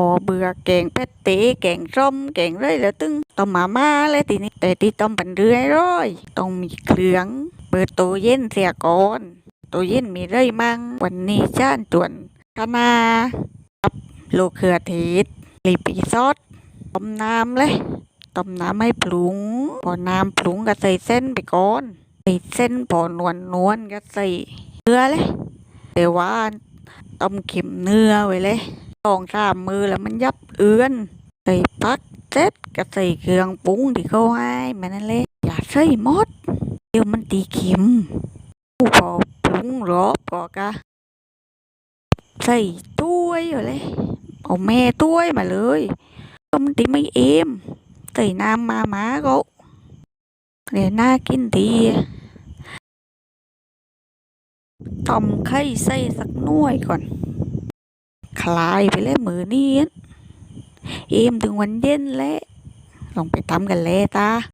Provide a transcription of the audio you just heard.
พอเบื่อแกงเป็ดต๋แกงส้มแกงไรแล้วตึงต้มมาม่าเลยทีนี้แต่ที่ต้มเป็นเรื่อยร้อยต้องมีเครื่องเปิดตู้เย็นเสียก่อนตู้เย็นมีไรมั่งวันนี้จ้านตวนคะนากับลูกเขือเทศลีปีซอสต้มน้ำเลยต้มน้ำให้ปรุงพอน้ำปรุงก็ใส่เส้นไปก่อนใส่เส้นพอนวลนวลก็ใส่เนื้อเลยแต่ว่าต้มเข็มเนื้อไว้เลย องสามมือแล้วมันยับเอื้อนใส่ปักเซ็ตก็ใส่เครื่องปรุงที่เขาให้มันนั่นแหละอย่าใส่หมด เดี๋ยวมันตีเข็มผู้พอปรุงรอบก็กะใส่ถ้วยอยู่เลยเอาแม่ถ้วยมาเลยก็มันตีไม่เอ็มใส่น้ำมาหมาก็เดี๋ยวน่ากินดีต้มไข่ใส่สักหน่วยก่อน คลายไปแล้วมือนี้เอ็มถึงวันเย็นแล้วลองไปทำกันเลยตา